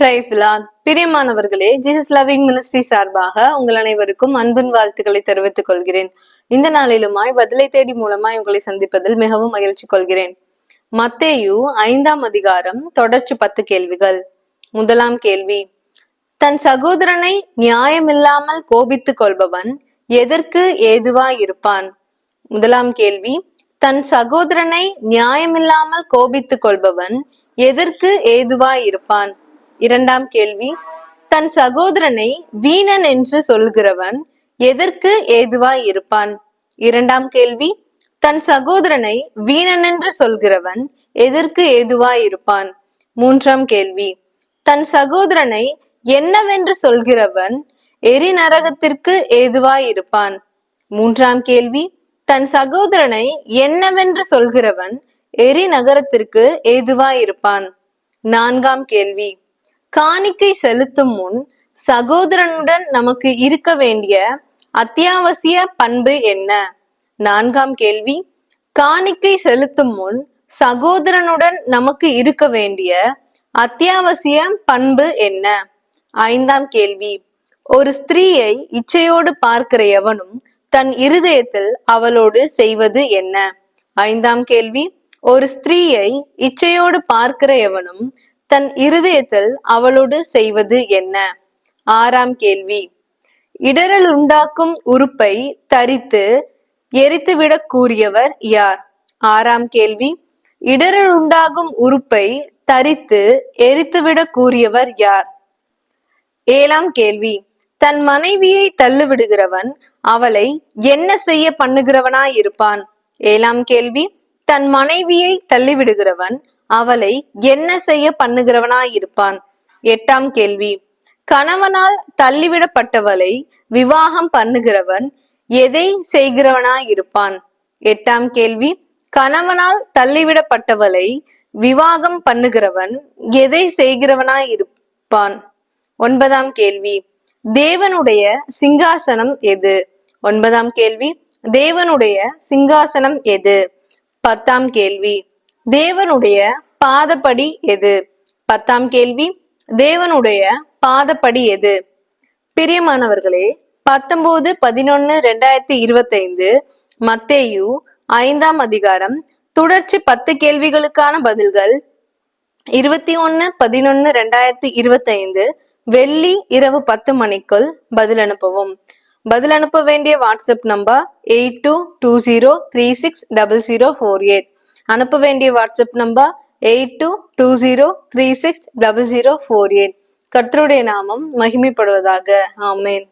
பிரைஸ்லாத் பிரியமானவர்களே Jesus loving ministry சார்பாக உங்கள் அனைவருக்கும் அன்பின் வாழ்த்துக்களை தெரிவித்துக் கொள்கிறேன். இந்த நாளிலுமாய் பதிலை தேடி மூலமாய் உங்களை சந்திப்பதில் மிகவும் மகிழ்ச்சி கொள்கிறேன். மத்தேயு ஐந்தாம் அதிகாரம் தொடர்ச்சி பத்து கேள்விகள். முதலாம் கேள்வி தன் சகோதரனை நியாயமில்லாமல் கோபித்துக் கொள்பவன் எதற்கு ஏதுவாய் இருப்பான்? முதலாம் கேள்வி தன் சகோதரனை நியாயமில்லாமல் கோபித்துக் கொள்பவன் எதற்கு ஏதுவாய் இருப்பான்? இரண்டாம் கேள்வி. தன் சகோதரனை வீணன் என்று சொல்கிறவன் எதற்கு ஏதுவாய் இருப்பான்? இரண்டாம் கேள்வி. தன் சகோதரனை வீணன் என்று சொல்கிறவன் எதற்கு ஏதுவாய் இருப்பான்? மூன்றாம் கேள்வி. தன் சகோதரனை என்னவென்று சொல்கிறவன் எரி நரகத்திற்கு ஏதுவாய் இருப்பான்? மூன்றாம் கேள்வி. தன் சகோதரனை என்னவென்று சொல்கிறவன் எரி நகரத்திற்கு ஏதுவாய் இருப்பான்? நான்காம் கேள்வி. காணிக்கை செலுத்தும் முன் சகோதரனுடன் நமக்கு இருக்க வேண்டிய அத்தியாவசிய பண்பு என்ன? நான்காம் கேள்வி. காணிக்கை செலுத்தும் முன் சகோதரனுடன் நமக்கு இருக்க வேண்டிய அத்தியாவசிய பண்பு என்ன? ஐந்தாம் கேள்வி. ஒரு ஸ்திரீயை இச்சையோடு பார்க்கிற எவனும் தன் இருதயத்தில் அவளோடு செய்வது என்ன? ஐந்தாம் கேள்வி. ஒரு ஸ்திரீயை இச்சையோடு பார்க்கிற எவனும் தன் இருதயத்தில் அவளோடு செய்வது என்ன? ஆறாம் கேள்வி. இடரல் உண்டாக்கும் உறுப்பை தரித்து எரித்துவிடக் கூறியவர் யார்? ஆறாம் கேள்வி. இடரல் உண்டாகும் உறுப்பை தரித்து எரித்துவிடக் கூறியவர் யார்? ஏழாம் கேள்வி. தன் மனைவியை தள்ளுவிடுகிறவன் அவளை என்ன செய்ய பண்ணுகிறவனாய் இருப்பான் ஏழாம் கேள்வி. தன் மனைவியை தள்ளிவிடுகிறவன் அவளை என்ன செய்ய பண்ணுகிறவனாய் இருப்பான் எட்டாம் கேள்வி. கணவனால் தள்ளிவிடப்பட்டவளை விவாகம் பண்ணுகிறவன் எதை செய்கிறவனாய் இருப்பான் எட்டாம் கேள்வி. கணவனால் தள்ளிவிடப்பட்டவளை விவாகம் பண்ணுகிறவன் எதை செய்கிறவனாய் இருப்பான் ஒன்பதாம் கேள்வி. தேவனுடைய சிங்காசனம் எது? ஒன்பதாம் கேள்வி. தேவனுடைய சிங்காசனம் எது? பத்தாம் கேள்வி. தேவனுடைய பாதப்படி எது? பத்தாம் கேள்வி. தேவனுடைய பாதப்படி எது? பிரியமானவர்களே பத்தொன்பது பதினொன்னு ரெண்டாயிரத்தி இருபத்தைந்து மத்தேயு ஐந்தாம் அதிகாரம். தொடர்ச்சி பத்து கேள்விகளுக்கான பதில்கள். இருபத்தி ஒன்னு பதினொன்னு ரெண்டாயிரத்தி இருபத்தைந்து வெள்ளி இரவு பத்து மணிக்குள் பதில் அனுப்பவும். பதில் அனுப்ப வேண்டிய WhatsApp number eight two two zero three six double zero four eight. அனுப்ப வேண்டிய WhatsApp number eight two two zero three six double zero four eight. கர்த்தருடைய நாமம் மகிமைப்படுவதாக. ஆமேன்.